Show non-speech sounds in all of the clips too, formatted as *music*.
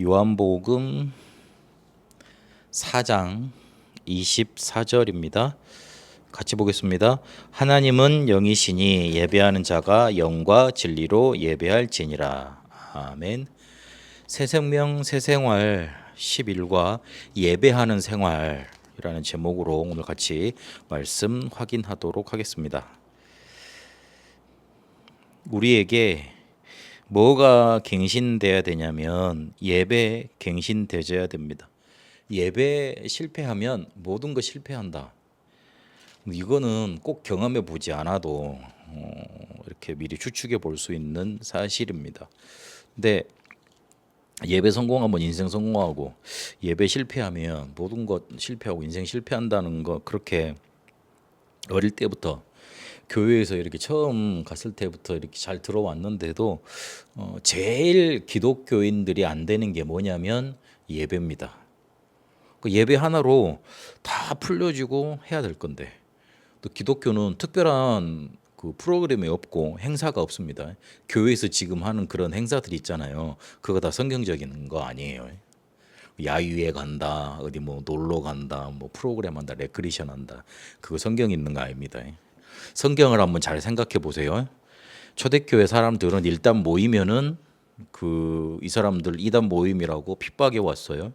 요한복음 4장 24절입니다. 같이 보겠습니다. 하나님은 영이시니 예배하는 자가 영과 진리로 예배할지니라. 아멘. 새 생명 새 생활 11과 예배하는 생활이라는 제목으로 오늘 같이 말씀 확인하도록 하겠습니다. 우리에게 뭐가 갱신돼야 되냐면 예배 갱신되져야 됩니다. 예배 실패하면 모든 거 실패한다. 이거는 꼭 경험해 보지 않아도 어, 이렇게 미리 추측해 볼 수 있는 사실입니다. 근데 예배 성공하면 인생 성공하고 예배 실패하면 모든 것 실패하고 인생 실패한다는 거 그렇게 어릴 때부터 교회에서 이렇게 처음 갔을 때부터 이렇게 잘 들어왔는데도 어, 제일 기독교인들이 안 되는 게 뭐냐면 예배입니다. 그 예배 하나로 다 풀려지고 해야 될 건데 또 기독교는 특별한 그 프로그램이 없고 행사가 없습니다. 교회에서 지금 하는 그런 행사들이 있잖아요. 그거 다 성경적인 거 아니에요. 야유회 간다, 어디 뭐 놀러 간다, 뭐 프로그램 한다, 레크리션 한다. 그거 성경 있는 거 아닙니다. 성경을 한번 잘 생각해 보세요. 초대교회 사람들은 일단 모이면은 그 이 사람들 이단 모임이라고 핍박해 왔어요.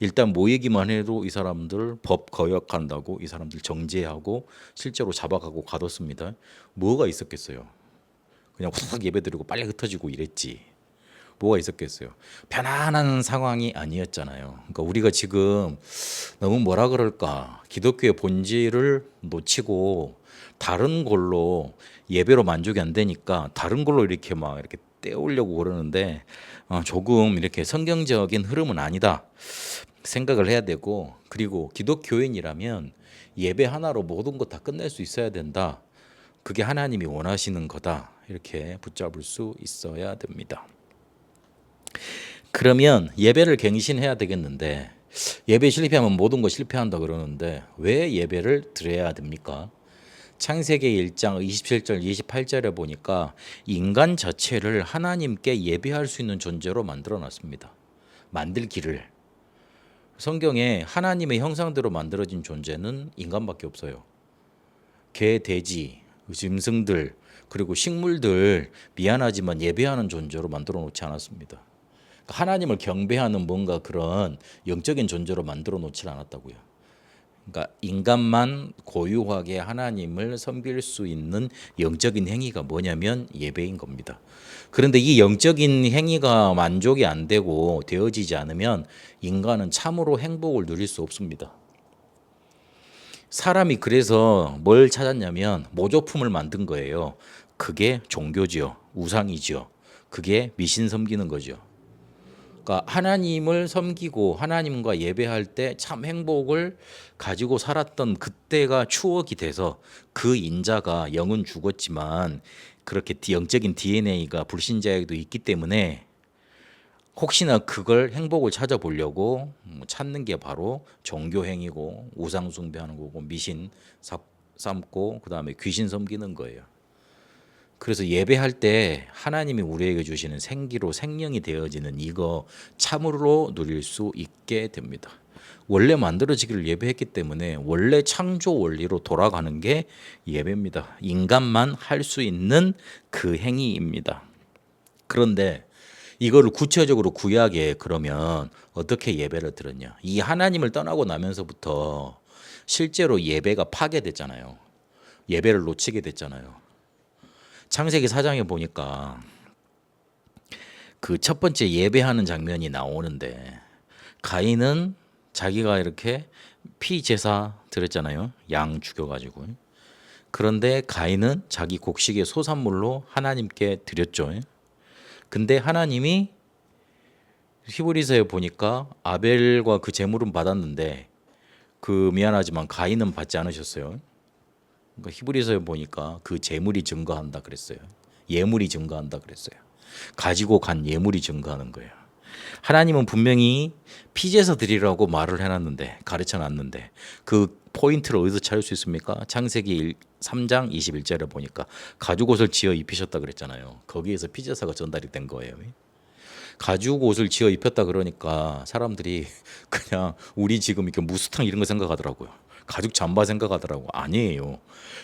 일단 모이기만 해도 이 사람들 법 거역한다고 이 사람들 정죄하고 실제로 잡아가고 가뒀습니다. 뭐가 있었겠어요? 그냥 후딱 예배드리고 빨리 흩어지고 이랬지. 뭐가 있었겠어요? 편안한 상황이 아니었잖아요. 그러니까 우리가 지금 너무 뭐라 그럴까? 기독교의 본질을 놓치고 다른 걸로 예배로 만족이 안 되니까 다른 걸로 이렇게 막 이렇게 떼우려고 그러는데 어, 조금 이렇게 성경적인 흐름은 아니다 생각을 해야 되고 그리고 기독교인이라면 예배 하나로 모든 것 다 끝낼 수 있어야 된다. 그게 하나님이 원하시는 거다. 이렇게 붙잡을 수 있어야 됩니다. 그러면 예배를 갱신해야 되겠는데 예배 실패하면 모든 거 실패한다 그러는데 왜 예배를 드려야 됩니까? 창세기 1장 27절 28절에 보니까 인간 자체를 하나님께 예배할 수 있는 존재로 만들어 놨습니다. 만들기를 성경에 하나님의 형상대로 만들어진 존재는 인간밖에 없어요. 개, 돼지, 짐승들 그리고 식물들 미안하지만 예배하는 존재로 만들어 놓지 않았습니다. 하나님을 경배하는 뭔가 그런 영적인 존재로 만들어 놓지 않았다고요. 그러니까 인간만 고유하게 하나님을 섬길 수 있는 영적인 행위가 뭐냐면 예배인 겁니다. 그런데 이 영적인 행위가 만족이 안 되고 되어지지 않으면 인간은 참으로 행복을 누릴 수 없습니다. 사람이 그래서 뭘 찾았냐면 모조품을 만든 거예요. 그게 종교지요. 우상이지요. 그게 미신 섬기는 거죠. 그러니까 하나님을 섬기고 하나님과 예배할 때 참 행복을 가지고 살았던 그때가 추억이 돼서 그 인자가 영은 죽었지만 그렇게 영적인 DNA가 불신자에게도 있기 때문에 혹시나 그걸 행복을 찾아보려고 뭐 찾는 게 바로 종교 행위고 우상 숭배하는 거고 미신 삼고 그다음에 귀신 섬기는 거예요. 그래서 예배할 때 하나님이 우리에게 주시는 생기로 생명이 되어지는 이거 참으로 누릴 수 있게 됩니다. 원래 만들어지기를 예배했기 때문에 원래 창조 원리로 돌아가는 게 예배입니다. 인간만 할 수 있는 그 행위입니다. 그런데 이거를 구체적으로 구약에 그러면 어떻게 예배를 드렸냐? 이 하나님을 떠나고 나면서부터 실제로 예배가 파괴됐잖아요. 예배를 놓치게 됐잖아요. 창세기 사장에 보니까 그 첫 번째 예배하는 장면이 나오는데 가인은 자기가 이렇게 피 제사 드렸잖아요. 양 죽여가지고. 그런데 가인은 자기 곡식의 소산물로 하나님께 드렸죠. 근데 하나님이 히브리서에 보니까 아벨과 그 제물은 받았는데 그 미안하지만 가인은 받지 않으셨어요. 그러니까 히브리서에 보니까 그 제물이 증거한다 그랬어요. 예물이 증거한다 그랬어요. 가지고 간 예물이 증거하는 거예요. 하나님은 분명히 피제서 드리라고 말을 해놨는데 가르쳐 놨는데 그 포인트를 어디서 찾을 수 있습니까? 창세기 3장 21절에 보니까 가죽 옷을 지어 입히셨다 그랬잖아요. 거기에서 피제사가 전달이 된 거예요. 가죽 옷을 지어 입혔다 그러니까 사람들이 그냥 우리 지금 이렇게 무스탕 이런 거 생각하더라고요. 가죽 잠바 생각하더라고. 아니에요.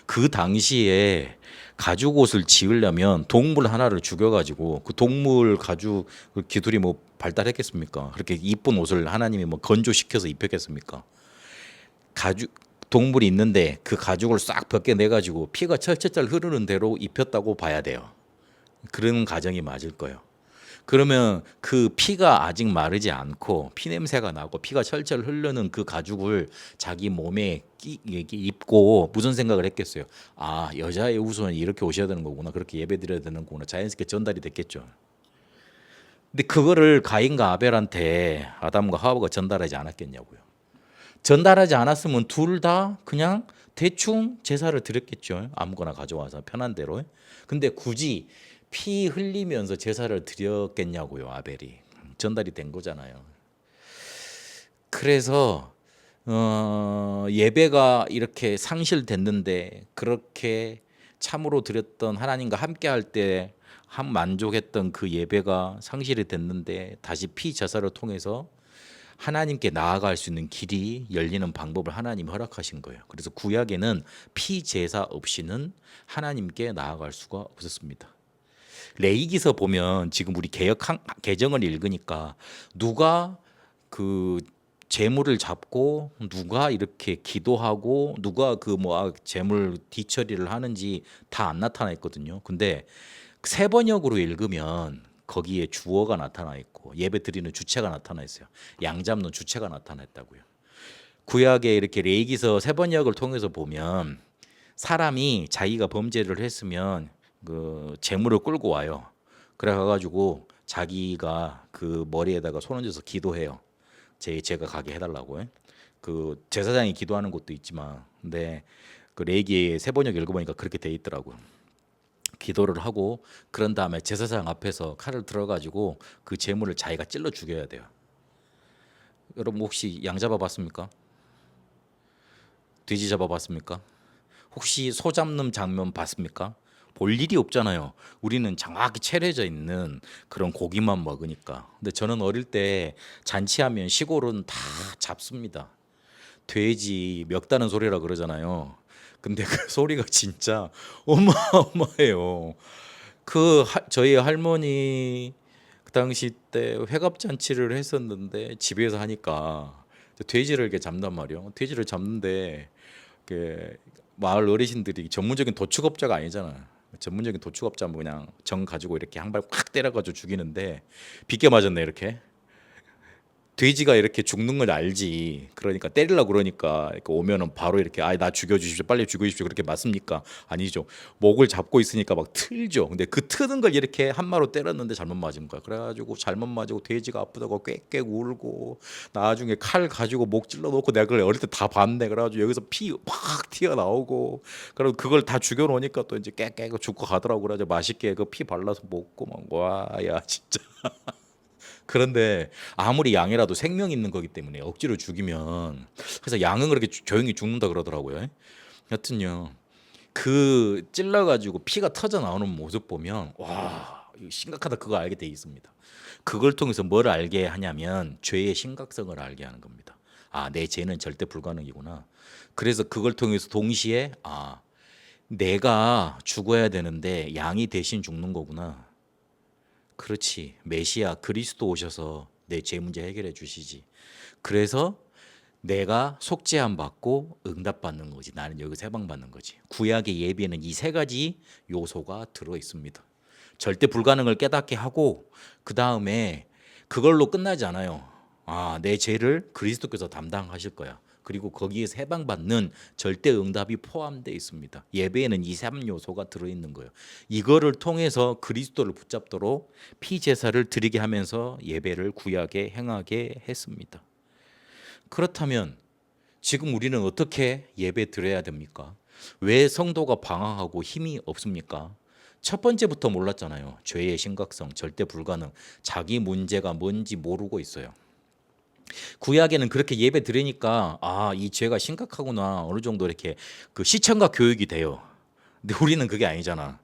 그 당시에 가죽 옷을 지으려면 동물 하나를 죽여가지고 그 동물 가죽 그 기술이 뭐 발달했겠습니까? 그렇게 이쁜 옷을 하나님이 뭐 건조시켜서 입혔겠습니까? 가죽 동물이 있는데 그 가죽을 싹 벗겨내 가지고 피가 철철철 흐르는 대로 입혔다고 봐야 돼요. 그런 가정이 맞을 거예요. 그러면 그 피가 아직 마르지 않고 피 냄새가 나고 피가 철철 흐르는 그 가죽을 자기 몸에 끼, 입고 무슨 생각을 했겠어요? 아 여자의 우선은 이렇게 오셔야 되는 거구나 그렇게 예배 드려야 되는 거구나 자연스럽게 전달이 됐겠죠. 근데 그거를 가인과 아벨한테 아담과 하와가 전달하지 않았겠냐고요. 전달하지 않았으면 둘 다 그냥 대충 제사를 드렸겠죠. 아무거나 가져와서 편한 대로. 근데 굳이 피 흘리면서 제사를 드렸겠냐고요. 아벨이 전달이 된 거잖아요. 그래서 어, 예배가 이렇게 상실됐는데 그렇게 참으로 드렸던 하나님과 함께 할 때 한 만족했던 그 예배가 상실이 됐는데 다시 피 제사를 통해서 하나님께 나아갈 수 있는 길이 열리는 방법을 하나님 허락하신 거예요. 그래서 구약에는 피 제사 없이는 하나님께 나아갈 수가 없었습니다. 레이기서 보면 지금 우리 개혁 한- 개정을 읽으니까 누가 그 재물을 잡고 누가 이렇게 기도하고 누가 그 뭐 재물 뒤처리를 하는지 다 안 나타나 있거든요. 근데 세 번역으로 읽으면 거기에 주어가 나타나 있고 예배 드리는 주체가 나타나 있어요. 양 잡는 주체가 나타났다고요. 구약에 이렇게 레이기서 세 번역을 통해서 보면 사람이 자기가 범죄를 했으면 그 재물을 끌고 와요. 그래 가지고 자기가 그 머리에다가 손 얹어서 기도해요. 제 제가 가게 해달라고. 그 제사장이 기도하는 곳도 있지만, 근데 그 레이기의 세 번역 읽어보니까 그렇게 돼 있더라고요. 기도를 하고 그런 다음에 제사장 앞에서 칼을 들어가지고 그 재물을 자기가 찔러 죽여야 돼요. 여러분 혹시 양 잡아봤습니까? 돼지 잡아봤습니까? 혹시 소 잡는 장면 봤습니까? 볼 일이 없잖아요. 우리는 정확히 채려져 있는 그런 고기만 먹으니까. 근데 저는 어릴 때 잔치하면 시골은 다 잡습니다. 돼지 멱다는 소리라 그러잖아요. 근데 그 *laughs* 소리가 진짜 어마어마해요. 그 하- 저희 할머니 그 당시 때 회갑 잔치를 했었는데 집에서 하니까 돼지를 이렇게 잡단 말이요. 돼지를 잡는데 그 마을 어르신들이 전문적인 도축업자가 아니잖아. 전문적인 도축업자면 그냥 정 가지고 이렇게 한발꽉 때려가지고 죽이는데 비껴 맞았네 이렇게. 돼지가 이렇게 죽는 걸 알지. 그러니까 때리려고 그러니까 오면은 바로 이렇게 아 나 죽여 주십시오. 빨리 죽여 주십시오. 그렇게 맞습니까? 아니죠. 목을 잡고 있으니까 막 틀죠. 근데 그 트는 걸 이렇게 한 마로 때렸는데 잘못 맞은 거야. 그래 가지고 잘못 맞고 돼지가 아프다고 꽥꽥 울고 나중에 칼 가지고 목 찔러 놓고 내가 그걸 어릴 때 다 봤네. 그래 가지고 여기서 피 팍 튀어 나오고 그리고 그걸 다 죽여 놓으니까 또 이제 깨깨 죽고 가더라고. 그래 가지고 맛있게 그 피 발라서 먹고 막 와 야 진짜. *laughs* 그런데 아무리 양이라도 생명 있는 거기 때문에 억지로 죽이면 그래서 양은 그렇게 조- 조용히 죽는다 그러더라고요. 여튼요 그 찔러 가지고 피가 터져 나오는 모습 보면 와 심각하다 그거 알게 돼 있습니다. 그걸 통해서 뭘 알게 하냐면 죄의 심각성을 알게 하는 겁니다. 아 내 죄는 절대 불가능이구나. 그래서 그걸 통해서 동시에 아 내가 죽어야 되는데 양이 대신 죽는 거구나. 그렇지. 메시아 그리스도 오셔서 내 죄 문제 해결해 주시지. 그래서 내가 속죄함 받고 응답 받는 거지. 나는 여기서 해방 받는 거지. 구약의 예배는 이 세 가지 요소가 들어 있습니다. 절대 불가능을 깨닫게 하고 그 다음에 그걸로 끝나지 않아요. 아, 내 죄를 그리스도께서 담당하실 거야. 그리고 거기에서 해방받는 절대 응답이 포함되어 있습니다. 예배에는 이삼 요소가 들어있는 거예요. 이거를 통해서 그리스도를 붙잡도록 피제사를 드리게 하면서 예배를 구약에 행하게 했습니다. 그렇다면 지금 우리는 어떻게 예배 드려야 됩니까? 왜 성도가 방황하고 힘이 없습니까? 첫 번째부터 몰랐잖아요. 죄의 심각성, 절대 불가능, 자기 문제가 뭔지 모르고 있어요. 구약에는 그렇게 예배 드리니까 아, 이 죄가 심각하구나. 어느 정도 이렇게 그 시청각 교육이 돼요. 근데 우리는 그게 아니잖아.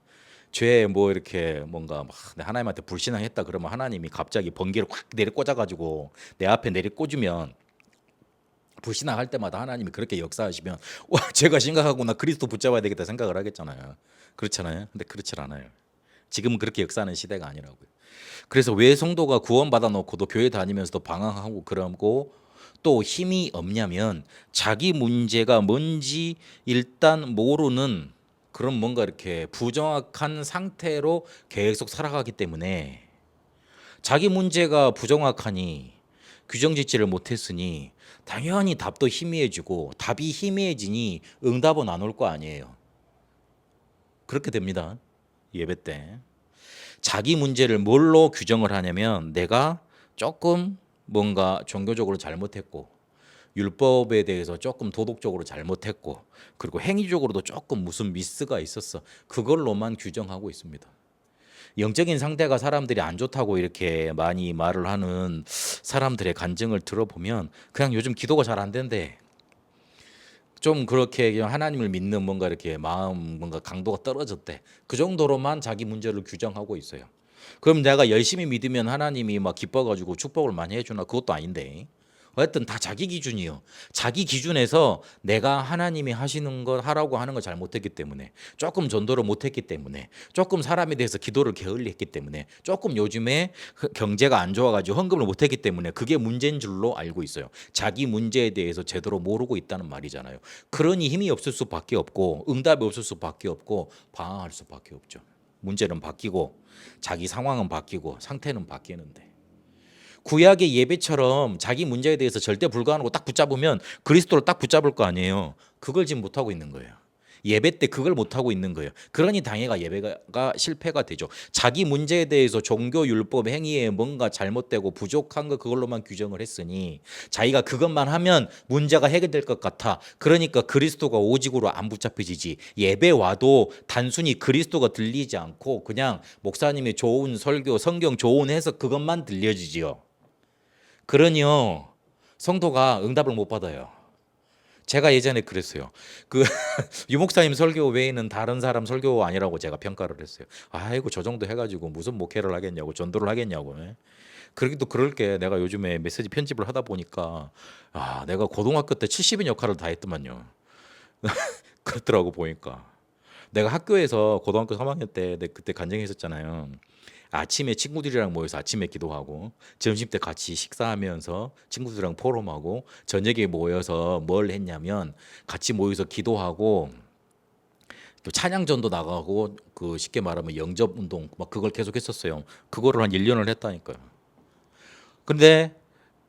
죄에 뭐 이렇게 뭔가 막 하나님한테 불신앙했다 그러면 하나님이 갑자기 번개를 확 내려 꽂아가지고 내 앞에 내려 꽂으면 불신앙할 때마다 하나님이 그렇게 역사하시면 와 *laughs* 제가 심각하구나 그리스도 붙잡아야 되겠다 생각을 하겠잖아요. 그렇잖아요. 근데 그렇지 않아요. 지금은 그렇게 역사하는 시대가 아니라고요. 그래서 왜 성도가 구원받아 놓고도 교회 다니면서도 방황하고 그러고 또 힘이 없냐면 자기 문제가 뭔지 일단 모르는 그런 뭔가 이렇게 부정확한 상태로 계속 살아가기 때문에 자기 문제가 부정확하니 규정짓지를 못했으니 당연히 답도 희미해지고 답이 희미해지니 응답은 안 올 거 아니에요. 그렇게 됩니다. 예배 때. 자기 문제를 뭘로 규정을 하냐면 내가 조금 뭔가 종교적으로 잘못했고 율법에 대해서 조금 도덕적으로 잘못했고 그리고 행위적으로도 조금 무슨 미스가 있었어. 그걸로만 규정하고 있습니다. 영적인 상태가 사람들이 안 좋다고 이렇게 많이 말을 하는 사람들의 간증을 들어보면 그냥 요즘 기도가 잘 안 된대. 좀 그렇게 그냥 하나님을 믿는 뭔가 이렇게 마음 뭔가 강도가 떨어졌대. 그 정도로만 자기 문제를 규정하고 있어요. 그럼 내가 열심히 믿으면 하나님이 막 기뻐가지고 축복을 많이 해주나 그것도 아닌데. 어쨌든 다 자기 기준이요. 자기 기준에서 내가 하나님이 하시는 것 하라고 하는 걸 잘 못했기 때문에 조금 전도를 못했기 때문에 조금 사람에 대해서 기도를 게을리했기 때문에 조금 요즘에 경제가 안 좋아가지고 헌금을 못했기 때문에 그게 문제인 줄로 알고 있어요. 자기 문제에 대해서 제대로 모르고 있다는 말이잖아요. 그러니 힘이 없을 수밖에 없고 응답이 없을 수밖에 없고 방황할 수밖에 없죠. 문제는 바뀌고 자기 상황은 바뀌고 상태는 바뀌는데. 구약의 예배처럼 자기 문제에 대해서 절대 불가하고 딱 붙잡으면 그리스도를 딱 붙잡을 거 아니에요. 그걸 지금 못 하고 있는 거예요. 예배 때 그걸 못 하고 있는 거예요. 그러니 당해가 예배가 실패가 되죠. 자기 문제에 대해서 종교 율법 행위에 뭔가 잘못되고 부족한 거 그걸로만 규정을 했으니 자기가 그것만 하면 문제가 해결될 것 같아. 그러니까 그리스도가 오직으로 안 붙잡혀지지. 예배 와도 단순히 그리스도가 들리지 않고 그냥 목사님의 좋은 설교, 성경 좋은 해석 그것만 들려지지요. 그러니요 성도가 응답을 못 받아요. 제가 예전에 그랬어요. 그 *laughs* 유목사님 설교 외에는 다른 사람 설교 아니라고 제가 평가를 했어요. 아이고 저 정도 해가지고 무슨 목회를 하겠냐고 전도를 하겠냐고. 예. 그러기도 그럴 게 내가 요즘에 메시지 편집을 하다 보니까 아 내가 고등학교 때 70인 역할을 다 했더만요. *laughs* 그렇더라고 보니까. 내가 학교에서 고등학교 3학년 때내 그때 간증했었잖아요. 아침에 친구들이랑 모여서 아침에 기도하고 점심 때 같이 식사하면서 친구들이랑 포럼하고 저녁에 모여서 뭘 했냐면 같이 모여서 기도하고 또 찬양전도 나가고 그 쉽게 말하면 영접 운동 막 그걸 계속 했었어요. 그거를 한 1년을 했다니까요. 근데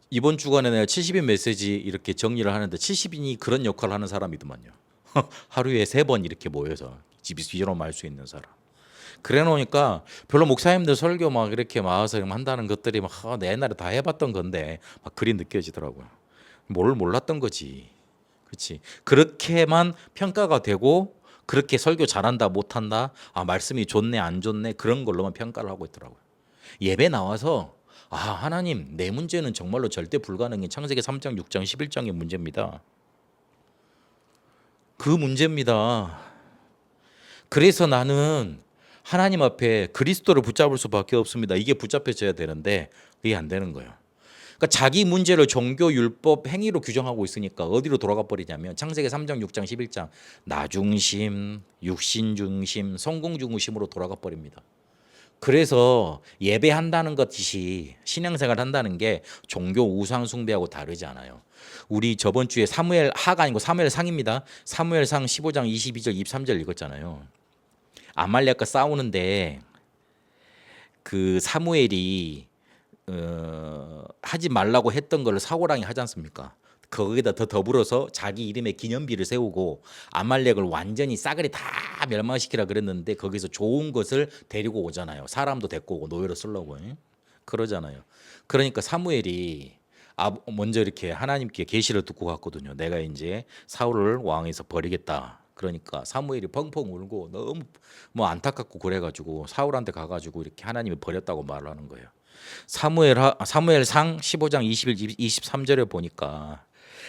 이번 주간에 내가 70인 메시지 이렇게 정리를 하는데 70인이 그런 역할을 하는 사람이더만요. *laughs* 하루에 세 번 이렇게 모여서 집에서 말수 있는 사람. 그래 놓으니까 별로 목사님들 설교 막 이렇게 와서 한다는 것들이 막 아, 내 옛날에 다 해봤던 건데 막 그리 느껴지더라고요. 뭘 몰랐던 거지. 그렇지. 그렇게만 평가가 되고 그렇게 설교 잘한다 못한다 아 말씀이 좋네 안 좋네 그런 걸로만 평가를 하고 있더라고요. 예배 나와서 아 하나님 내 문제는 정말로 절대 불가능해 창세기 3장 6장 11장의 문제입니다. 그 문제입니다. 그래서 나는 하나님 앞에 그리스도를 붙잡을 수밖에 없습니다. 이게 붙잡혀져야 되는데 이게 안 되는 거예요. 그러니까 자기 문제를 종교 율법 행위로 규정하고 있으니까 어디로 돌아가 버리냐면 창세기 3장 6장 11장 나 중심, 육신 중심, 성공 중심으로 돌아가 버립니다. 그래서 예배한다는 것이 신앙생활 한다는 게 종교 우상 숭배하고 다르지 않아요. 우리 저번 주에 사무엘 하가 아니고 사무엘 상입니다. 사무엘 상 15장 22절 23절 읽었잖아요. 아말렉과 싸우는데 그 사무엘이 어, 하지 말라고 했던 걸 사고랑이 하지 않습니까? 거기다 더 더불어서 자기 이름의 기념비를 세우고 아말렉을 완전히 싸그리 다 멸망시키라 그랬는데 거기서 좋은 것을 데리고 오잖아요. 사람도 데리고 오고 노예로 쓰려고 그러잖아요. 그러니까 사무엘이 아, 먼저 이렇게 하나님께 계시를 듣고 갔거든요. 내가 이제 사울을 왕에서 버리겠다. 그러니까 사무엘이 펑펑 울고 너무 뭐 안타깝고 그래가지고 사울한테 가가지고 이렇게 하나님이 버렸다고 말을 하는 거예요. 사무엘 사무엘상 15장 21 23절에 보니까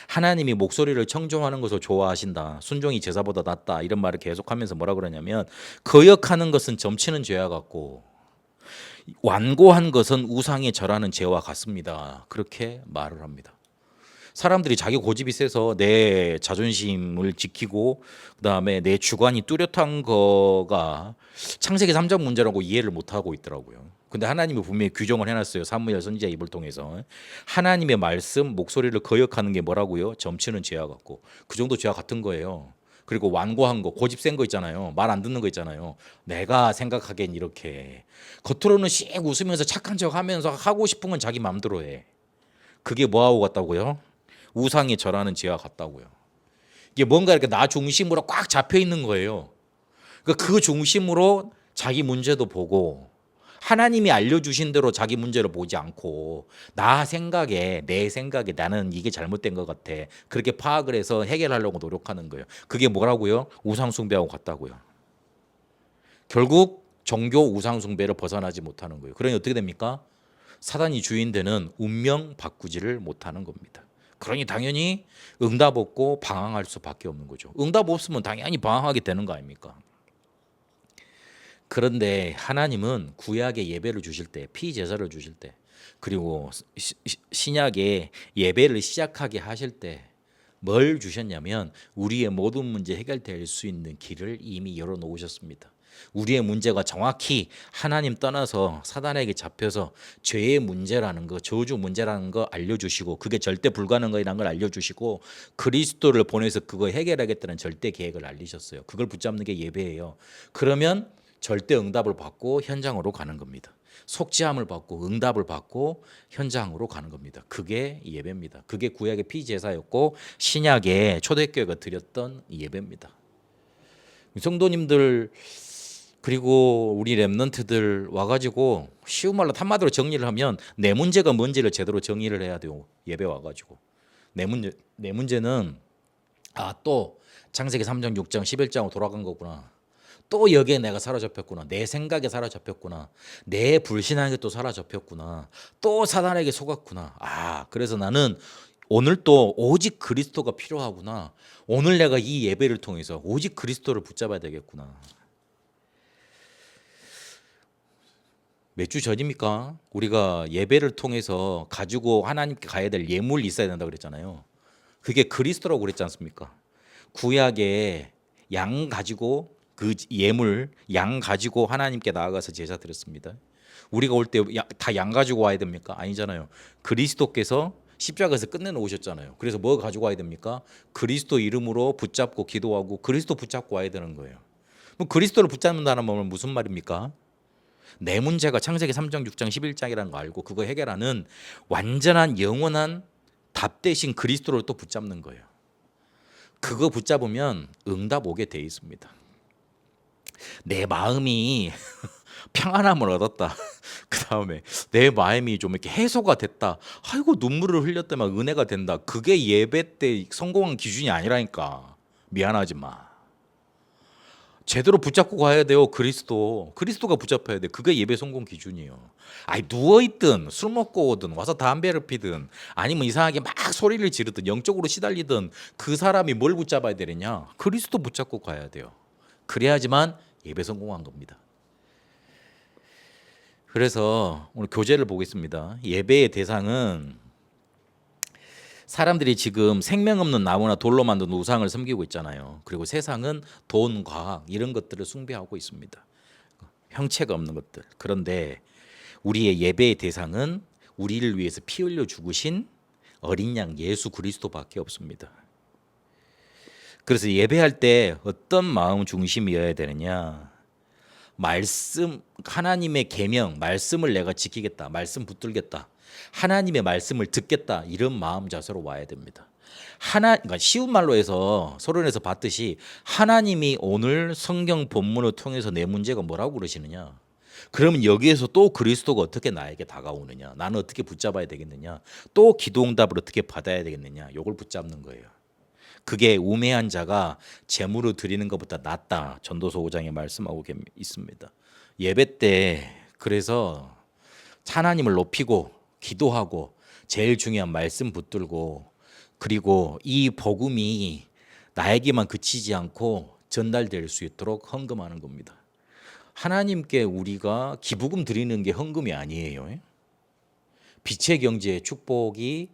하나님이 목소리를 청종하는 것을 좋아하신다. 순종이 제사보다 낫다. 이런 말을 계속하면서 뭐라 그러냐면 거역하는 것은 점치는 죄와 같고 완고한 것은 우상에 절하는 죄와 같습니다. 그렇게 말을 합니다. 사람들이 자기 고집이 세서 내 자존심을 지키고 그다음에 내 주관이 뚜렷한 거가 창세기 3장 문제라고 이해를 못 하고 있더라고요. 근데 하나님이 분명히 규정을 해놨어요. 사무엘 선지자 입을 통해서 하나님의 말씀 목소리를 거역하는 게 뭐라고요? 점치는 죄와 같고 그 정도 죄와 같은 거예요. 그리고 완고한 거, 고집 센 거 있잖아요. 말 안 듣는 거 있잖아요. 내가 생각하기엔 이렇게 겉으로는 씩 웃으면서 착한 척 하면서 하고 싶은 건 자기 마음대로 해. 그게 뭐하고 같다고요? 우상에 절하는 죄와 같다고요. 이게 뭔가 이렇게 나 중심으로 꽉 잡혀 있는 거예요. 그러니까 그 중심으로 자기 문제도 보고 하나님이 알려주신 대로 자기 문제를 보지 않고 나 생각에 내 생각에 나는 이게 잘못된 것 같아 그렇게 파악을 해서 해결하려고 노력하는 거예요. 그게 뭐라고요? 우상 숭배하고 같다고요. 결국 종교 우상 숭배를 벗어나지 못하는 거예요. 그러니 어떻게 됩니까? 사단이 주인 되는 운명 바꾸지를 못하는 겁니다. 그러니 당연히 응답 없고 방황할 수밖에 없는 거죠. 응답 없으면 당연히 방황하게 되는 거 아닙니까? 그런데 하나님은 구약에 예배를 주실 때, 피제사를 주실 때, 그리고 신약에 예배를 시작하게 하실 때 뭘 주셨냐면 우리의 모든 문제 해결될 수 있는 길을 이미 열어 놓으셨습니다. 우리의 문제가 정확히 하나님 떠나서 사단에게 잡혀서 죄의 문제라는 거, 저주 문제라는 거 알려주시고 그게 절대 불가능이라는 걸 알려주시고 그리스도를 보내서 그거 해결하겠다는 절대 계획을 알리셨어요. 그걸 붙잡는 게 예배예요. 그러면 절대 응답을 받고 현장으로 가는 겁니다. 속죄함을 받고 응답을 받고 현장으로 가는 겁니다. 그게 예배입니다. 그게 구약의 피제사였고 신약의 초대교회가 드렸던 예배입니다. 성도님들 그리고 우리 랩런트들 와가지고 쉬운 말로 한마디로 정리를 하면 내 문제가 뭔지를 제대로 정리를 해야 돼요. 예배 와가지고 내 문제 내 문제는 아 또 창세기 3장 6장 11장으로 돌아간 거구나. 또 여기에 내가 사로잡혔구나. 내 생각에 사로잡혔구나. 내 불신앙에 또 사로잡혔구나. 또 사단에게 속았구나. 아, 그래서 나는 오늘 또 오직 그리스도가 필요하구나. 오늘 내가 이 예배를 통해서 오직 그리스도를 붙잡아야 되겠구나. 몇 주 전입니까? 우리가 예배를 통해서 가지고 하나님께 가야 될 예물이 있어야 된다 그랬잖아요. 그게 그리스도라고 그랬지 않습니까? 구약에 양 가지고 그 예물 양 가지고 하나님께 나아가서 제사 드렸습니다. 우리가 올 때 다 양 가지고 와야 됩니까? 아니잖아요. 그리스도께서 십자가에서 끝내 놓으셨잖아요. 그래서 뭐 가지고 와야 됩니까? 그리스도 이름으로 붙잡고 기도하고 그리스도 붙잡고 와야 되는 거예요. 뭐 그리스도를 붙잡는다는 말은 무슨 말입니까? 내 문제가 창세기 3장, 6장, 11장이라는 거 알고 그거 해결하는 완전한 영원한 답 대신 그리스도를 또 붙잡는 거예요. 그거 붙잡으면 응답 오게 돼 있습니다. 내 마음이 *laughs* 평안함을 얻었다. *laughs* 그 다음에 내 마음이 좀 이렇게 해소가 됐다. 아이고 눈물을 흘렸다면 은혜가 된다. 그게 예배 때 성공한 기준이 아니라니까. 미안하지만 제대로 붙잡고 가야 돼요. 그리스도. 그리스도가 붙잡혀야 돼. 그게 예배 성공 기준이에요. 아니 누워 있든 술 먹고 오든 와서 담배를 피든 아니면 이상하게 막 소리를 지르든 영적으로 시달리든 그 사람이 뭘 붙잡아야 되느냐? 그리스도 붙잡고 가야 돼요. 그래야지만 예배 성공한 겁니다. 그래서 오늘 교재를 보겠습니다. 예배의 대상은 사람들이 지금 생명 없는 나무나 돌로 만든 우상을 섬기고 있잖아요. 그리고 세상은 돈, 과학 이런 것들을 숭배하고 있습니다. 형체가 없는 것들. 그런데 우리의 예배의 대상은 우리를 위해서 피 흘려 죽으신 어린 양 예수 그리스도밖에 없습니다. 그래서 예배할 때 어떤 마음 중심이어야 되느냐? 말씀 하나님의 계명 말씀을 내가 지키겠다. 말씀 붙들겠다. 하나님의 말씀을 듣겠다. 이런 마음 자세로 와야 됩니다. 하나 그러니까 쉬운 말로 해서 서론에서 봤듯이 하나님이 오늘 성경 본문을 통해서 내 문제가 뭐라고 그러시느냐? 그러면 여기에서 또 그리스도가 어떻게 나에게 다가오느냐? 나는 어떻게 붙잡아야 되겠느냐? 또 기도 응답을 어떻게 받아야 되겠느냐? 요걸 붙잡는 거예요. 그게 우매한 자가 재물을 드리는 것보다 낫다. 전도서 5장에 말씀하고 계- 있습니다. 예배 때 그래서 하나님을 높이고 기도하고 제일 중요한 말씀 붙들고 그리고 이 복음이 나에게만 그치지 않고 전달될 수 있도록 헌금하는 겁니다. 하나님께 우리가 기부금 드리는 게 헌금이 아니에요. 빛의 경제의 축복이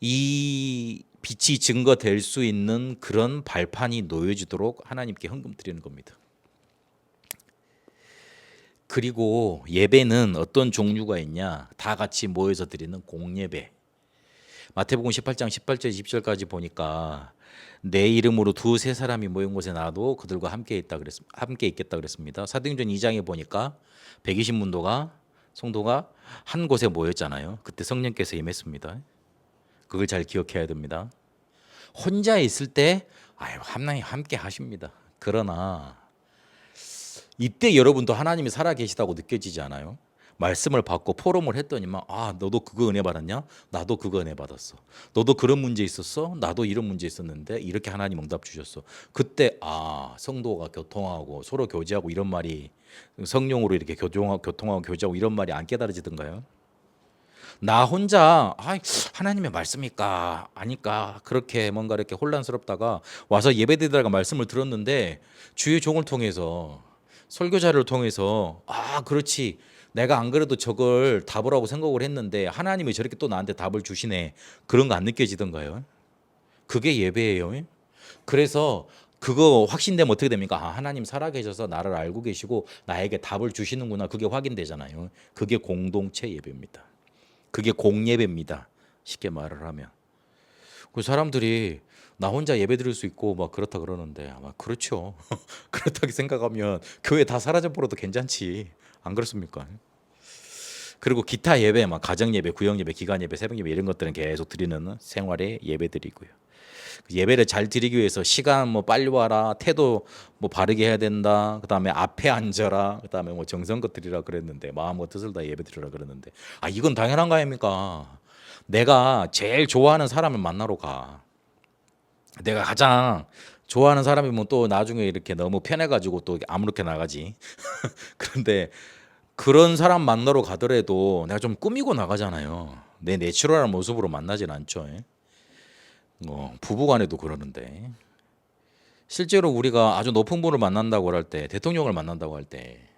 이 빛이 증거될 수 있는 그런 발판이 놓여지도록 하나님께 헌금 드리는 겁니다. 그리고 예배는 어떤 종류가 있냐? 다 같이 모여서 드리는 공예배. 마태복음 18장 18절 20절까지 보니까 내 이름으로 두세 사람이 모인 곳에 나도 그들과 함께 있다 그랬 함께 있겠다 그랬습니다. 사도행전 2장에 보니까 120문도가 성도가 한 곳에 모였잖아요. 그때 성령께서 임했습니다. 그걸 잘 기억해야 됩니다. 혼자 있을 때 아유 함께 하십니다. 그러나 이때 여러분도 하나님이 살아 계시다고 느껴지지 않아요? 말씀을 받고 포럼을 했더니만 아 너도 그거 은혜 받았냐? 나도 그거 은혜 받았어. 너도 그런 문제 있었어? 나도 이런 문제 있었는데 이렇게 하나님 응답 주셨어. 그때 아 성도가 교통하고 서로 교제하고 이런 말이 성령으로 이렇게 교통하고, 교통하고 교제하고 이런 말이 안 깨달아지던가요? 나 혼자 아 하나님의 말씀일까 아닐까 그렇게 뭔가 이렇게 혼란스럽다가 와서 예배드리다가 말씀을 들었는데 주의 종을 통해서 설교자를 통해서 아 그렇지 내가 안 그래도 저걸 답을 하고 생각을 했는데 하나님이 저렇게 또 나한테 답을 주시네 그런 거 안 느껴지던가요? 그게 예배예요. 그래서 그거 확신되면 어떻게 됩니까? 아, 하나님 살아계셔서 나를 알고 계시고 나에게 답을 주시는구나. 그게 확인되잖아요. 그게 공동체 예배입니다. 그게 공예배입니다. 쉽게 말을 하면. 그 사람들이 나 혼자 예배 드릴 수 있고 막 그렇다 그러는데 아마 그렇죠. *laughs* 그렇다고 생각하면 교회 다 사라져 버려도 괜찮지. 안 그렇습니까? 그리고 기타 예배, 막 가정 예배, 구역 예배, 기간 예배, 새벽 예배 이런 것들은 계속 드리는 생활의 예배들이고요. 그 예배를 잘 드리기 위해서 시간 뭐 빨리 와라, 태도 뭐 바르게 해야 된다. 그다음에 앞에 앉아라. 그다음에 뭐 정성껏 드리라 그랬는데 마음과 뜻을 다 예배 드리라 그랬는데 아 이건 당연한 거 아닙니까? 내가 제일 좋아하는 사람을 만나러 가. 내가 가장 좋아하는 사람이면 또 나중에 이렇게 너무 편해가지고 또 아무렇게 나가지. *laughs* 그런데 그런 사람 만나러 가더라도 내가 좀 꾸미고 나가잖아요. 내 내추럴한 모습으로 만나진 않죠. 예. 뭐 부부간에도 그러는데 실제로 우리가 아주 높은 분을 만난다고 할 때 대통령을 만난다고 할 때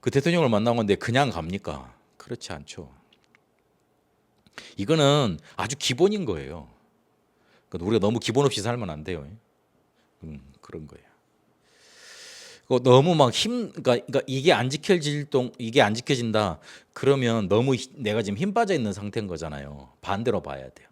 그 대통령을 만난 건데 그냥 갑니까? 그렇지 않죠. 이거는 아주 기본인 거예요. 우리가 너무 기본 없이 살면 안 돼요. 음, 그런 거예요. 그 너무 막 힘, 그러니까, 그러니까 이게 안 지켜질 동, 이게 안 지켜진다. 그러면 너무 히- 내가 지금 힘 빠져 있는 상태인 거잖아요. 반대로 봐야 돼요.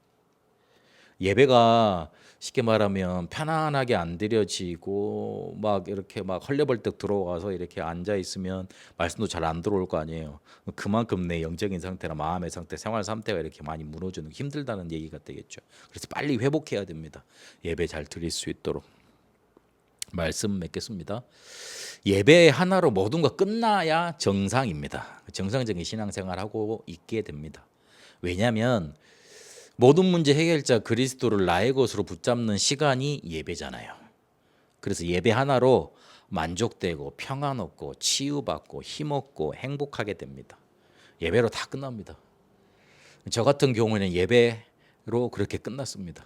예배가 쉽게 말하면 편안하게 안 드려지고 막 이렇게 막 헐레벌떡 들어와서 이렇게 앉아 있으면 말씀도 잘 안 들어올 거 아니에요. 그만큼 내 영적인 상태나 마음의 상태, 생활 상태가 이렇게 많이 무너지는 힘들다는 얘기가 되겠죠. 그래서 빨리 회복해야 됩니다. 예배 잘 드릴 수 있도록 말씀 맺겠습니다. 예배 하나로 모든 거 끝나야 정상입니다. 정상적인 신앙생활하고 있게 됩니다. 왜냐하면 모든 문제 해결자 그리스도를 나의 것으로 붙잡는 시간이 예배잖아요. 그래서 예배 하나로 만족되고 평안 얻고 치유받고 힘없고 행복하게 됩니다. 예배로 다 끝납니다. 저 같은 경우에는 예배로 그렇게 끝났습니다.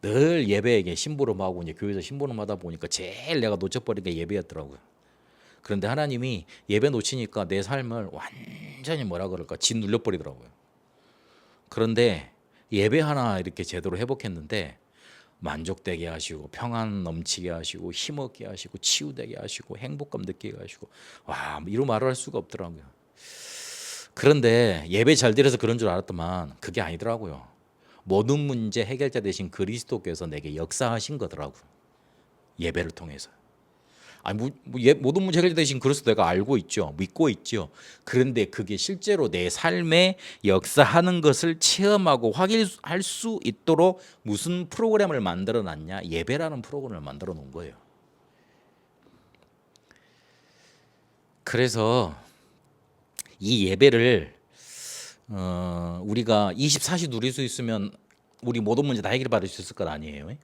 늘 예배에게 심부름하고 이제 교회에서 심부름하다 보니까 제일 내가 놓쳐버린 게 예배였더라고요. 그런데 하나님이 예배 놓치니까 내 삶을 완전히 뭐라 그럴까 진 눌려 버리더라고요. 그런데 예배 하나 이렇게 제대로 회복했는데 만족되게 하시고 평안 넘치게 하시고 힘없게 하시고 치유되게 하시고 행복감 느끼게 하시고 와 이루 말을 할 수가 없더라고요. 그런데 예배 잘 드려서 그런 줄 알았더만 그게 아니더라고요. 모든 문제 해결자 되신 그리스도께서 내게 역사하신 거더라고. 예배를 통해서. 아니 뭐, 뭐 예, 모든 문제 해결자 되신 그리스도 내가 알고 있죠. 믿고 있죠. 그런데 그게 실제로 내 삶에 역사하는 것을 체험하고 확인할 수 있도록 무슨 프로그램을 만들어 놨냐? 예배라는 프로그램을 만들어 놓은 거예요. 그래서 이 예배를 어, 우리가 24시 누릴 수 있으면 우리 모든 문제 다 해결받을 수 있을 것 아니에요.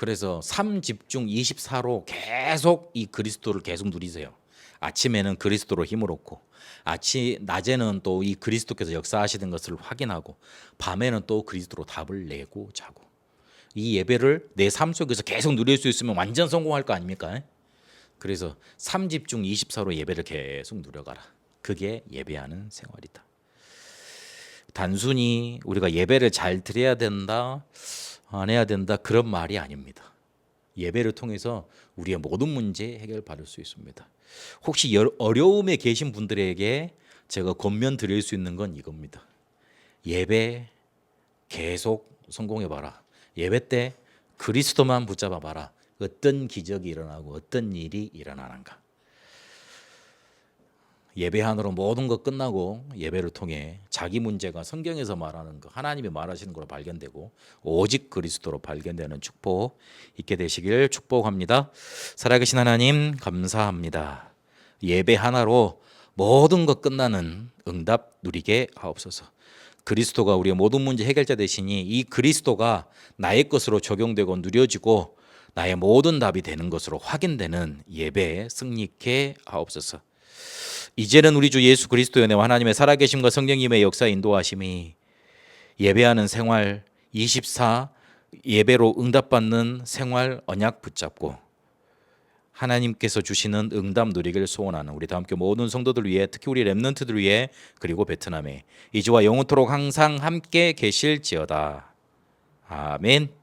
그래서 3집중 24로 계속 이 그리스도를 계속 누리세요. 아침에는 그리스도로 힘을 얻고 아침 낮에는 또 이 그리스도께서 역사하시는 것을 확인하고 밤에는 또 그리스도로 답을 내고 자고 이 예배를 내 삶 속에서 계속 누릴 수 있으면 완전 성공할 거 아닙니까? 그래서 3집중 24로 예배를 계속 누려가라. 그게 예배하는 생활이다. 단순히 우리가 예배를 잘 드려야 된다, 안 해야 된다 그런 말이 아닙니다. 예배를 통해서 우리의 모든 문제 해결 받을 수 있습니다. 혹시 여- 어려움에 계신 분들에게 제가 권면 드릴 수 있는 건 이겁니다. 예배 계속 성공해 봐라. 예배 때 그리스도만 붙잡아 봐라. 어떤 기적이 일어나고 어떤 일이 일어나는가. 예배한으로 모든 것 끝나고 예배를 통해 자기 문제가 성경에서 말하는 거 하나님이 말하시는 걸로 발견되고 오직 그리스도로 발견되는 축복 있게 되시길 축복합니다. 살아계신 하나님 감사합니다. 예배 하나로 모든 것 끝나는 응답 누리게 하옵소서. 그리스도가 우리의 모든 문제 해결자 되시니 이 그리스도가 나의 것으로 적용되고 누려지고 나의 모든 답이 되는 것으로 확인되는 예배에 승리케 하옵소서. 이제는 우리 주 예수 그리스도의 은혜와 하나님의 살아계심과 성령님의 역사 인도하심이 예배하는 생활 24 예배로 응답받는 생활 언약 붙잡고 하나님께서 주시는 응답 누리기를 소원하는 우리 다 함께 모든 성도들 위해 특히 우리 렘넌트들 위해 그리고 베트남에 이제와 영원토록 항상 함께 계실지어다. 아멘.